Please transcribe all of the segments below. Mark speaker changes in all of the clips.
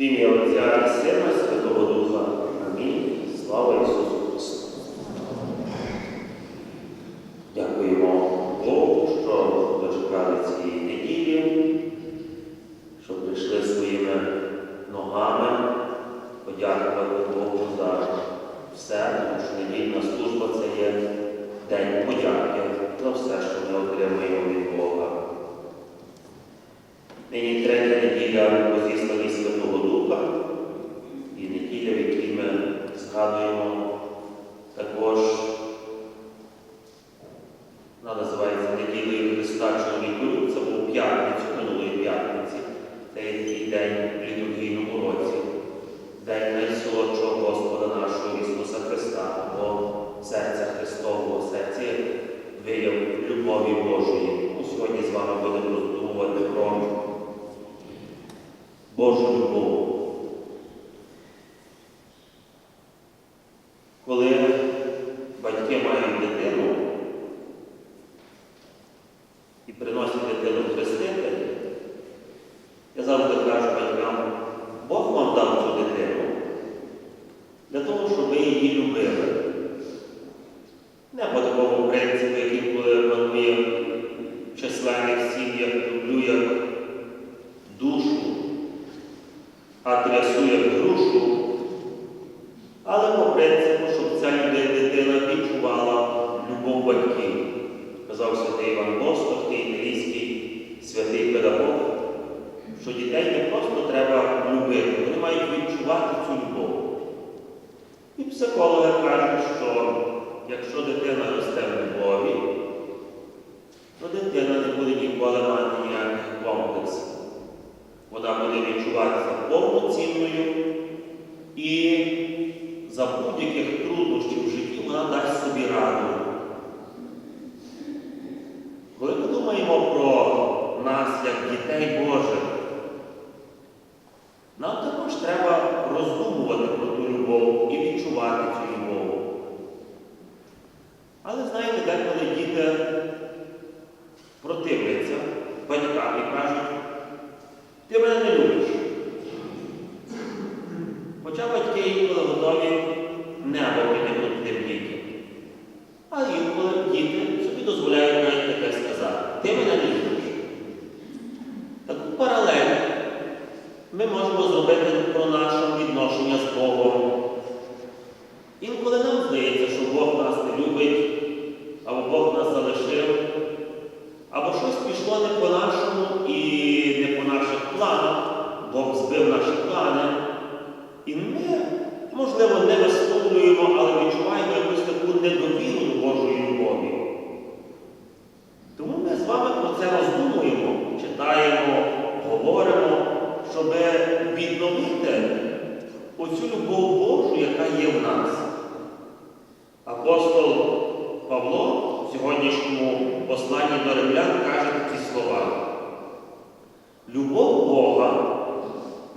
Speaker 1: ім'я Отця і Сина, Святого Духа. Амінь. Слава Ісусу Христу. Дякуємо Богу, що дочекали цієї неділі, що прийшли своїми ногами, подякувати Богу за все, тому що недільна служба це є день подяки за все, що ми отримуємо від Бога. Нині третя неділя. e para nós Психологи кажуть, що якщо дитина росте в любові, то дитина бо щось пішло не по-нашому і не по наших планах. Бог збив наші плани. І ми, можливо, не висловлюємо, але відчуваємо якусь таку недовіру Божої любові. Тому ми з вами про це роздумуємо, читаємо, говоримо, щоб відновити оцю любов Божу, яка є в нас. посланні до римлян каже такі слова. Любов Бога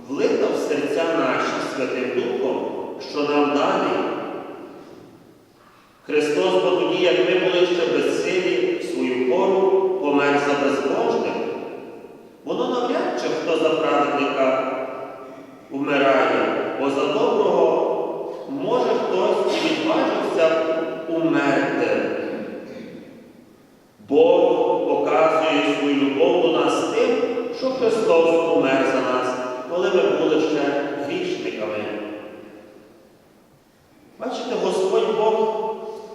Speaker 1: влита в серця наші Святим Духом, що нам далі. Христос, бо тоді, як ми були ще безсилі,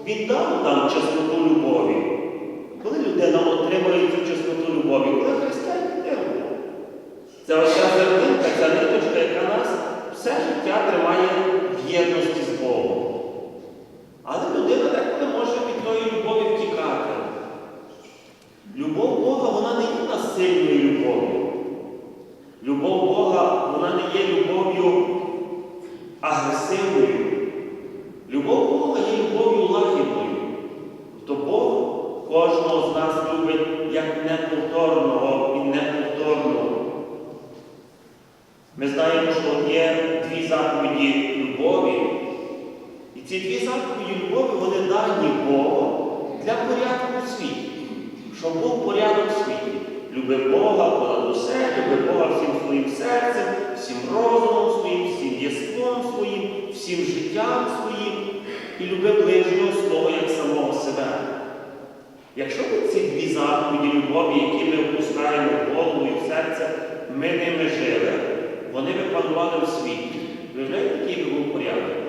Speaker 1: Він дав нам чистоту любові. Коли людина отримує цю чесноту любові, коли Христос Ці дві заповіді любові вони дані Богу для порядку в світі. щоб був порядок світу. Люби Бога понад усе, люби Бога всім своїм серцем, всім розумом своїм, всім єством своїм, всім життям своїм і люби ближнього свого як самого себе. Якщо б ці дві заповіді любові, які ми впускаємо в голову і в серце, ми ними жили, вони б панували в світі. Ви знаєте, який би був порядок?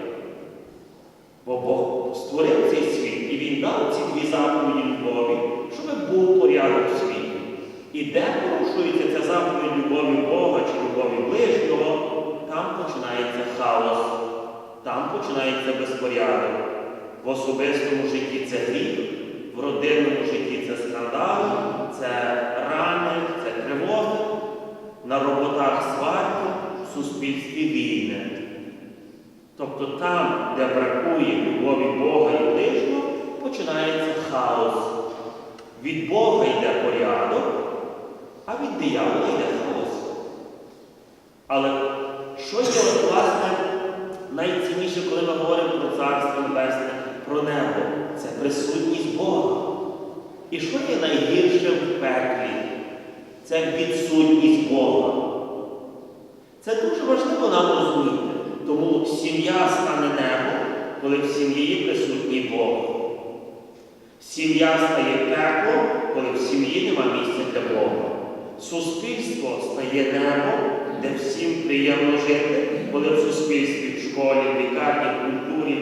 Speaker 1: Дав ці дві заповіді любові, щоб був порядок в світі. І де порушується ця заповідь любові Бога чи любові ближнього, там починається хаос, там починається безпорядок. В особистому житті це гріх, в родинному житті це скандали, це рани, це тривоги, на роботах сварки, в суспільстві війни. Тобто там, де бракує любові Бога Від Бога йде порядок, а від диявола йде хаос. Але що є, власне, найцінніше, коли ми говоримо про Царство Небесне, про небо? Це присутність Бога. І що є найгірше в пеклі? Це відсутність Бога. Це дуже важливо нам розуміти. Тому сім'я стане небом, коли в сім'ї присутній Бог. Сім'я стає пеклом, коли в сім'ї нема місця для Бога. Суспільство стає небом, де всім приємно жити, коли в суспільстві, в школі, в лікарні, в культурі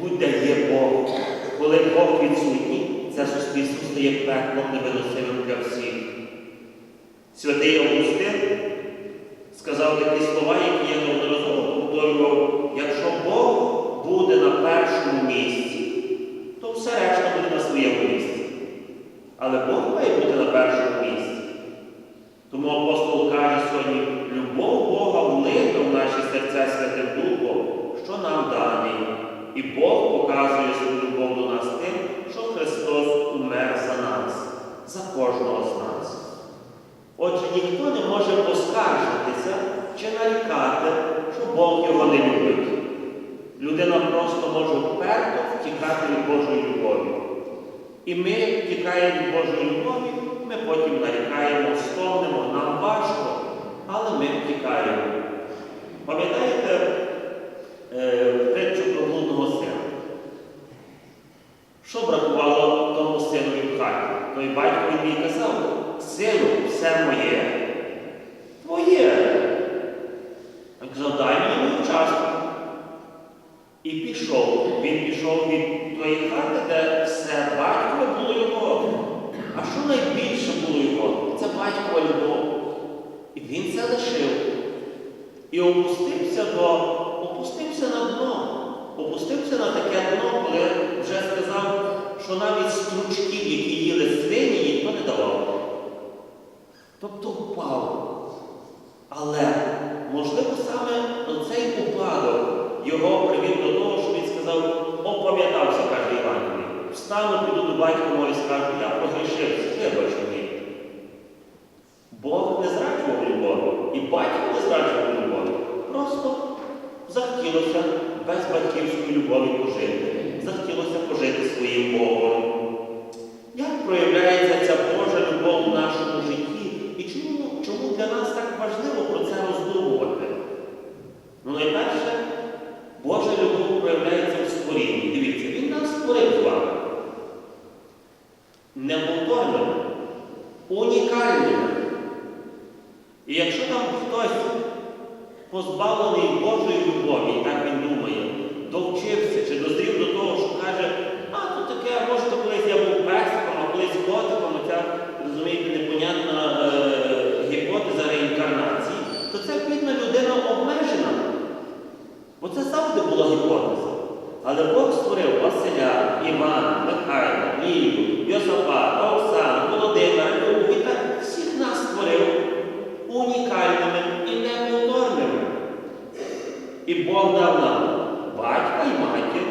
Speaker 1: будь-де є Бог. Коли Бог відсутній, це суспільство стає пеклом невиносимим для всіх. Святий Августин сказав такі слова, які я неодноразово повторював, якщо Бог буде на першому місці, все решта буде на своєму місці. Але Бог має бути на першому місці. Тому апостол каже сьогодні, любов Бога влита в наші серця Святим Духом, що нам даний. І Бог показує свою любов до нас тим, що Христос умер за нас, за кожного з нас. Отже, ніхто не може поскаржитися чи нарікати, що Бог його не любить. Людина просто може від Божої любові. І ми втікаємо від Божої любові, ми потім нарікаємо, стогнемо, нам важко, але ми втікаємо. Пам'ятаєте е, притчу про блудного сина? Що бракувало тому синові в хаті? Той батько їй казав, сину, все моє, твоє. Він казав, дай мені мою частку. І пішов. Він пішов від тої хати, де все батькове було його. А що найбільше було його? Це батькова любов. І він це лишив. І опустився до, опустився на дно. Опустився на таке дно, коли вже сказав, що навіть стручків, які їли свині, ніхто не давав. Тобто впав. Але, можливо, саме цей упадок його привів до того, сказав, опам'ятався, каже Іван. Встану, піду до батька мого і скажу, я прогрішився, вибач мені. Бог не зраджував любові, і батько не зраджував любові. Просто захотілося без батьківської любові пожити. Захотілося пожити своїм Богом. Як проявляється ця Божа любов в нашому житті? І чому, чому для нас так важливо про це роздумувати? Ну, найперше, Божа любов проявляється в створінні. Дивіться, Він нас створив з вами. Неповторними, унікальними. І якщо там хтось позбавлений Божої любові, і так він думає, довчився чи дозрів до того, що каже, а то таке, може, то колись я був песиком, а колись котиком, ця, розумієте, непонятна е, гіпотеза реінкарнації, то ця бідна людина обмежена. Бо це завжди була гіпотеза. Але Бог створив Василя, Івана, Михайла, Лію, Йосапа, Оксану, Володимира, Любу і так всіх нас створив унікальними і неповторними. І Бог дав нам батька і матір,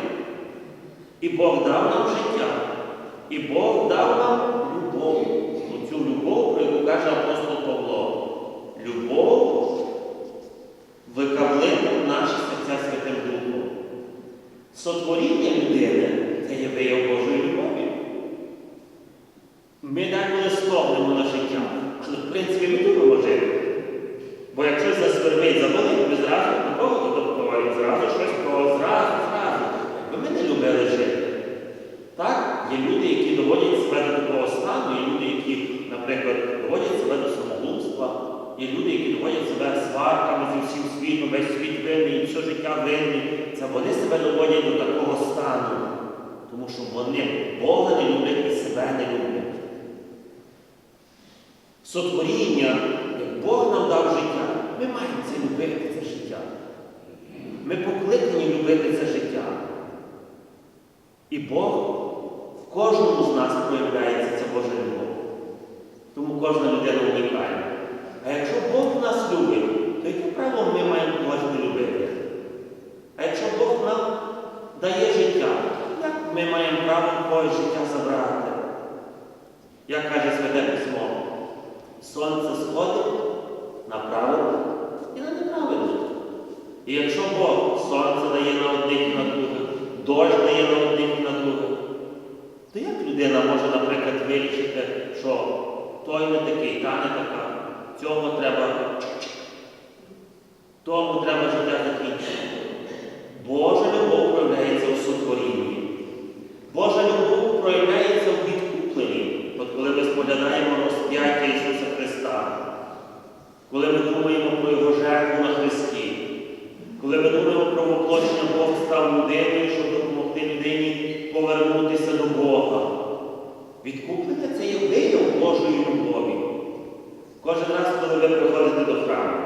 Speaker 1: і Бог дав нам життя, і Бог дав нам любов. Оцю любов, про яку каже апостол на життя, що в принципі ми любимо жити. Бо якщо засвербить заводить, ми зразу на кого допомагаємо, зразу щось про зразу, зразу. Бо ми не любили жити. Так, є люди, які доводять себе до такого стану, є люди, які, наприклад, доводять себе до самогубства, є люди, які доводять себе сварками зі всім світом, весь світ винний, все життя винний. Це вони себе доводять до такого стану, тому що вони Бога не люблять і себе не люблять. Сотворіння, як Бог нам дав життя, ми маємо це любити, це життя. Ми покликані любити це життя. І Бог в кожному з нас проявляється ця Божа любов. Тому кожна людина унікальна. А якщо Бог нас любить, то яке право ми маємо когось любити? А якщо Бог нам дає життя, як ми маємо право когось життя забрати? Як каже Святе Письмо, сонце сходить на правильне і на неправильне. І якщо Бог сонце дає на одних і на других, дощ дає на одних і на других, то як людина може, наприклад, вирішити, що той не такий, та не така, цього треба, тому треба життя закінчити. Божа любов проявляється у сотворінні. Божа любов проявляється у відкупленні. От коли ми споглядаємо розп'яття Ісуса коли ми думаємо про Його жертву на Христі, коли ми думаємо про воплощення Бог став людиною, щоб допомогти людині повернутися до Бога. Відкуплення це є вияв Божої любові. Кожен раз, коли ви приходите до храму,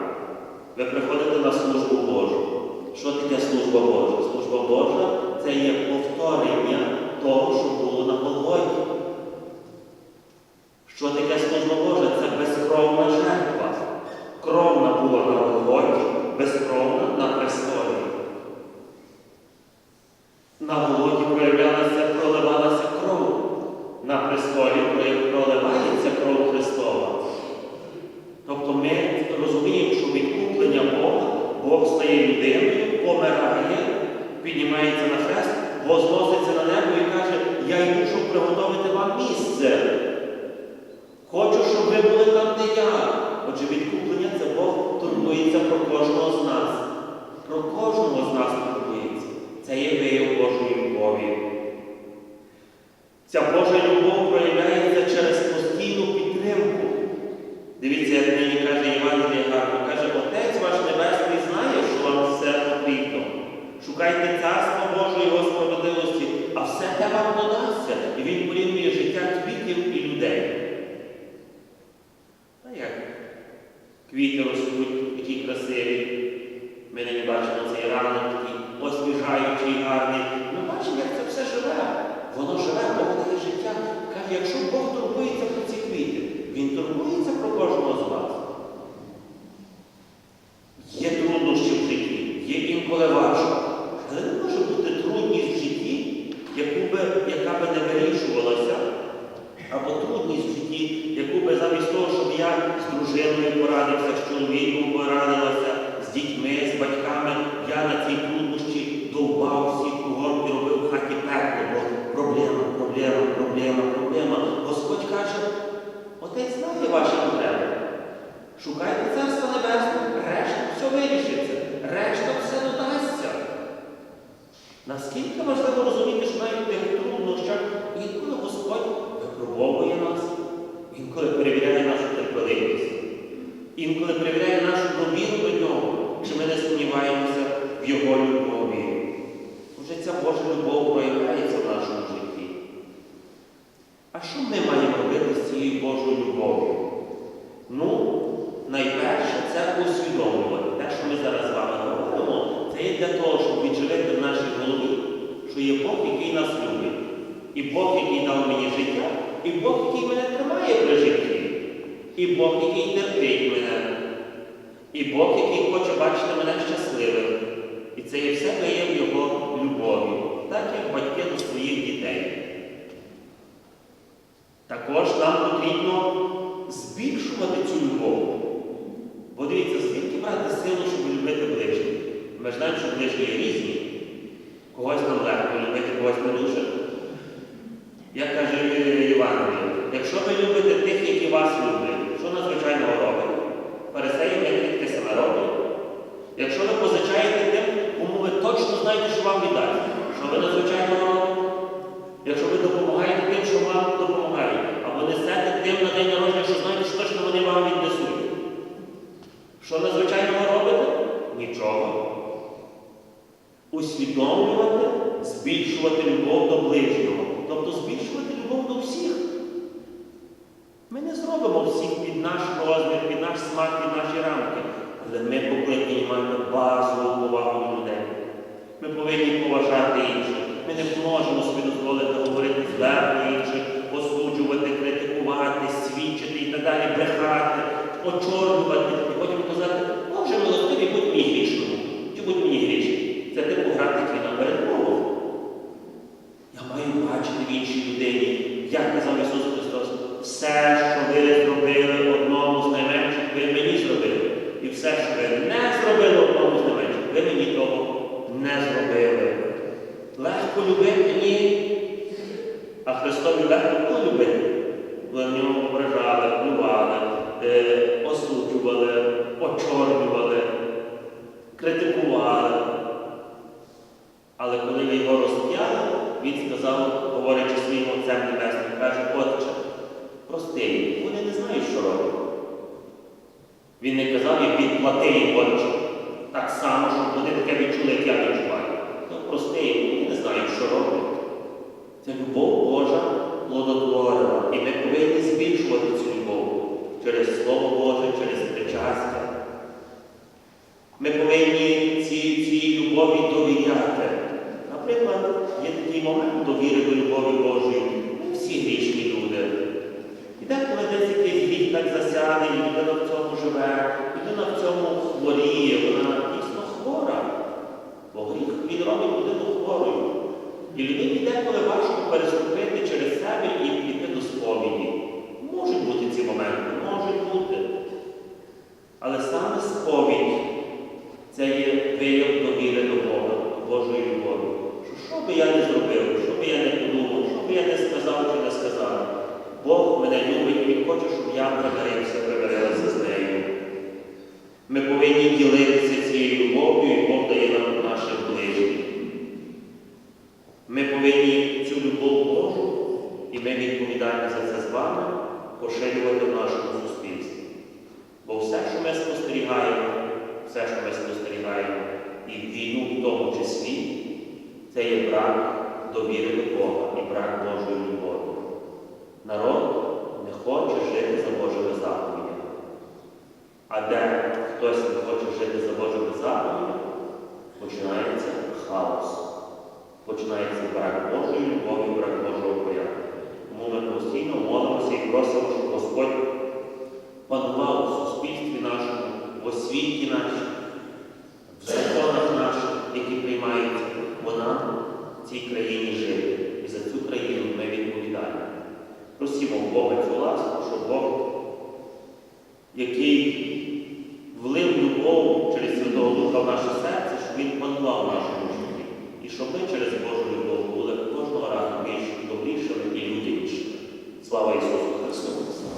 Speaker 1: ви приходите на службу Божу. Що таке служба Божа? Служба Божа це є повторення того, що було на Голгофі. Що таке служба Божа? Це безкровна жертва. Кровна була на Голгофі, безкровна на престолі. На Голгофі проявлялася, проливалася кров. На престолі проливається кров Христова. Тобто ми розуміємо, що відкуплення Бога, Бог стає людиною, помирає, піднімається на хрест, возноситься на небо і каже, я йду, щоб приготувати вам місце. Хочу, щоб ви були там, де я. Отже, відкуплення це Бог турбується про кожного з нас. Про кожного з нас турбується. Це є вияв Божої любові. Ця Божа любов проявляється через постійну підтримку. Дивіться, як нині каже Євангелія гарно, каже, Отець ваш Небесний знає, що вам все потрібно. Шукайте царство Боже і Його справедливості, а все те вам додасться. І він порівнює життя квітів і людей. А як? Квіти ростуть, такі красиві. Ми не бачимо цей ранок такий освіжаючий, гарний. Ми бачимо, як це все живе. Воно живе, дає життя. Каже, якщо Бог турбується про ці квіти, Він турбується про кожного з вас. Є труднощі в житті, є інколи важко. Але не може бути трудність в житті, яку би, яка би не вирішувалася, або трудність в житті, яку би замість того, щоб я з дружиною порадився, з чоловіком порадилася, з дітьми, з батьками, я на цій труднощі довбав всіх кругом робив в хаті пекло, бо проблема, проблема, проблема, проблема. Господь каже, Отець знає ваші потреби. Шукайте Царство Небесне, решта все вирішиться, решта все додасться. Наскільки важливо розуміти, що навіть в тих труднощах інколи Господь випробовує нас, інколи перевіряє терпеливість, інколи перевіряє нашу довіру до нього, чи ми не сумніваємося в Його любові. Вже ця Божа любов проявляється в нашому житті. А що ми маємо робити з цією Божою любов'ю? Ну, найперше це усвідомлювати. Те, що ми зараз з вами говоримо, це є для того, щоб відживити в нашій голові, що є Бог, який нас любить. І Бог, який дав мені життя, і Бог, який мене тримає при житті, і Бог, який терпить мене, і Бог, який хоче бачити мене щасливим. І це є все вияв Його любові, так як батьки до своїх дітей. Також нам потрібно збільшувати цю любов. Бо дивіться, звідки брати силу, щоб любити ближніх? Ми ж знаємо, що ближні є різні. Когось нам легко любити, когось не дуже. Як каже Євангеліє, якщо ви любите тих, які вас люблять, надзвичайного? Фарисеїв не те саме роблять. Якщо ви позичаєте тим, кому ви точно знаєте, що вам віддасть, що ви надзвичайно робите? Якщо ви допомагаєте тим, що вам допомагають, або несете тим на день народження, що знаєте, що точно вони вам віднесуть. Що надзвичайного робите? Нічого. усвідомлювати, збільшувати любов до ближнього, тобто збільшувати любов до всіх. Ми не зробимо всіх під наш розмір, під наш смак, під наші рамки, але ми повинні мати базову повагу до людей. Ми повинні поважати інших. Ми не можемо собі дозволити говорити зверху інших, осуджувати, критикувати, свідчити і так далі, брехати, очорнувати і потім казати, Боже милостивий, будь мені грішному, чи будь мені грішний. Це типу грати кіно перед Богом. Я маю бачити в іншій людині, як казав Ісус Христос, все, що ви зробили одному з найменших, ви мені зробили. І все, що ви не зробили одному з найменших, ви мені того не зробили. Легко любити ні. А Христові легко було любити. Коли в нього ображали, плювали, е, осуджували, очорнювали, критикували. Але коли його розп'яли, він сказав, говорячи своїм Отцем Небесним, каже, Отче, прости їм, вони не знають, що роблять. Він не казав, як відплати їм Отче. Так само, щоб вони таке відчули, як я відчуваю. Ну, прости їм, вони не знають, що роблять. Це любов Божа плодотворена. І ми повинні збільшувати цю любов через Слово Боже, через причастя. Ми повинні ці, цій любові довіряти. Наприклад, є такий момент довіри до любові Божої. Ми всі грішні люди. І деколи десь якийсь гріх так засяде, і людина в цьому живе, людина в цьому хворіє, вона дійсно хвора. Бо гріх він робить людину хворою. І людині деколи важко переступити через себе і піти до сповіді. Можуть бути ці моменти, можуть бути. Але саме сповідь це є вияв довіри до Бога, Божої любові. Що, що би я не зробив, що би я не подумав, що би я не сказав чи не сказав. Бог мене любить і Він хоче, щоб